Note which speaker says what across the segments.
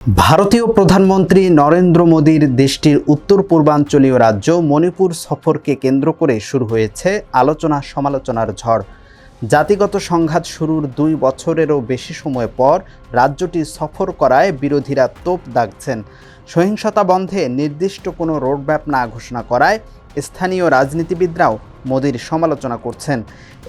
Speaker 1: ভারতীয় প্রধানমন্ত্রী নরেন্দ্র মোদীর দেশটির উত্তর পূর্বাঞ্চলীয় রাজ্য মণিপুর সফরকে কেন্দ্র করে শুরু হয়েছে আলোচনা সমালোচনার ঝড়। জাতিগত সংঘাত শুরুর দুই বছরেরও বেশি সময় পর রাজ্যটি সফর করায় বিরোধীরা তোপ দাগছেন। সহিংসতা বন্ধে নির্দিষ্ট কোনো রোডম্যাপ না ঘোষণা করায় স্থানীয় রাজনীতিবিদরাও মোদির সমালোচনা করছেন।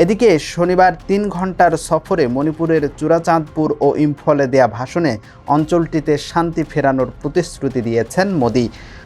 Speaker 1: এদিকে শনিবার তিন ঘণ্টার সফরে মণিপুরের চূড়াচাঁদপুর ও ইম্ফলে দেয়া ভাষণে অঞ্চলটিতে শান্তি ফেরানোর প্রতিশ্রুতি দিয়েছেন মোদি।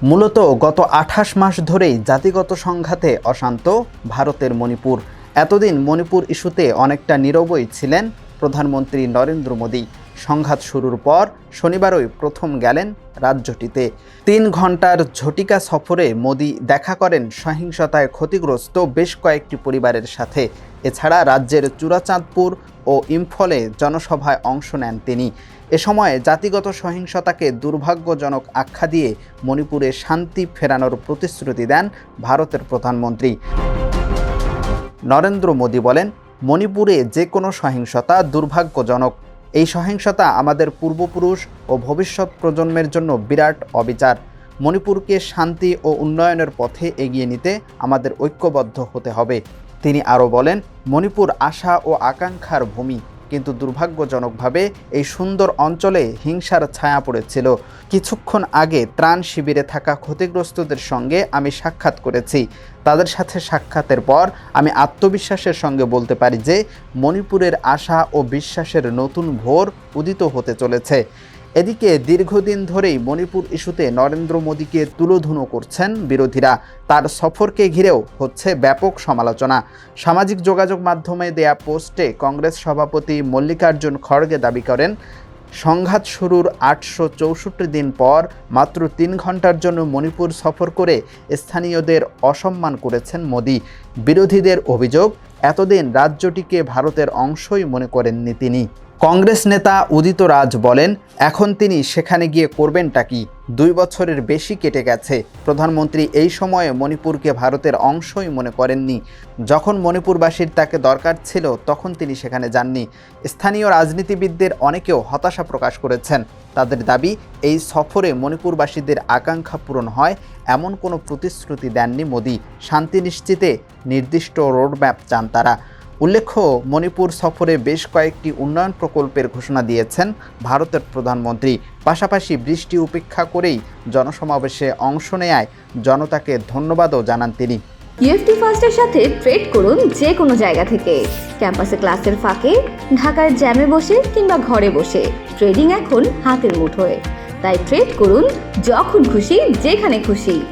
Speaker 1: মূলত গত আঠাশ মাস ধরেই জাতিগত সংঘাতে অশান্ত ভারতের মণিপুর। এতদিন মণিপুর ইস্যুতে অনেকটা নীরবই ছিলেন প্রধানমন্ত্রী নরেন্দ্র মোদী। সংঘাত শুরুর পর শনিবারই প্রথম গেলেন রাজ্যটিতে। তিন ঘণ্টার ঝটিকা সফরে মোদি দেখা করেন সহিংসতায় ক্ষতিগ্রস্ত বেশ কয়েকটি পরিবারের সাথে। এছাড়া রাজ্যের চূড়াচাঁদপুর ও ইম্ফলে জনসভায় অংশ নেন তিনি। এ সময় জাতিগত সহিংসতাকে দুর্ভাগ্যজনক আখ্যা দিয়ে মণিপুরে শান্তি ফেরানোর প্রতিশ্রুতি দেন ভারতের প্রধানমন্ত্রী। নরেন্দ্র মোদী বলেন, মণিপুরে যে কোনো সহিংসতা দুর্ভাগ্যজনক এই সহিংসতা আমাদের পূর্বপুরুষ ও ভবিষ্যৎ প্রজন্মের জন্য বিরাট অবিচার। মণিপুরকে শান্তি ও উন্নয়নের পথে এগিয়ে নিতে আমাদের ঐক্যবদ্ধ হতে হবে। তিনি আরও বলেন, মণিপুর আশা ও আকাঙ্ক্ষার ভূমি। কিন্তু দুর্ভাগ্যজনকভাবে এই সুন্দর অঞ্চলে হিংসার ছায়া পড়েছিল। কিছুক্ষণ আগে ত্রাণ শিবিরে থাকা ক্ষতিগ্রস্তদের সঙ্গে আমি সাক্ষাৎ করেছি। তাদের সাথে সাক্ষাতের পর আমি আত্মবিশ্বাসের সঙ্গে বলতে পারি যে, মণিপুরের আশা ও বিশ্বাসের নতুন ভোর উদিত হতে চলেছে। এদিকে দীর্ঘদিন ধরেই মণিপুর ইস্যুতে নরেন্দ্র মোদীকে তুলোধুনো করছেন বিরোধীরা। তার সফরকে ঘিরেও হচ্ছে ব্যাপক সমালোচনা। সামাজিক যোগাযোগ মাধ্যমে দেয়া পোস্টে কংগ্রেস সভাপতি মল্লিকার্জুন খড়গে দাবি করেন, সংঘাত শুরুর আটশো চৌষট্টি দিন পর মাত্র তিন ঘণ্টার জন্য মণিপুর সফর করে স্থানীয়দের অসম্মান করেছেন মোদি। বিরোধীদের অভিযোগ এতদিন রাজ্যটিকে ভারতের অংশই মনে করেননি তিনি। কংগ্রেস নেতা উদিত রাজ বলেন, এখন তিনি সেখানে গিয়ে করবেনটা কি? দুই বছরের বেশি কেটে গেছে। প্রধানমন্ত্রী এই সময়ে মণিপুরকে ভারতের অংশই মনে করেননি। যখন মণিপুরবাসীর তাকে দরকার ছিল, তখন তিনি সেখানে যাননি। স্থানীয় রাজনীতিবিদদের অনেকেও হতাশা প্রকাশ করেছেন। তাদের দাবি, এই সফরে মণিপুরবাসীদের আকাঙ্ক্ষা পূরণ হয়, এমন কোনো প্রতিশ্রুতি দেননি মোদি। শান্তি নিশ্চিতে নির্দিষ্ট রোডম্যাপ চান তারা। উল্লেখ্য, মণিপুর সফরে বেশ কয়েকটি উন্নয়ন প্রকল্পের ঘোষণা দিয়েছেন ভারতের প্রধানমন্ত্রী। পাশাপাশি বৃষ্টি উপেক্ষা করেই জনসমাবেশে অংশ নেয় জনতাকে ধন্যবাদও জানান তিনি।
Speaker 2: ইউএফটি ফার্স্টের সাথে ট্রেড করুন যে কোনো জায়গা থেকে। ক্যাম্পাসে ক্লাসের ফাঁকে, ঢাকার জ্যামে বসে কিংবা ঘরে বসে। ট্রেডিং এখন হাতের মুঠোয়। তাই ট্রেড করুন যখন খুশি, যেখানে খুশি।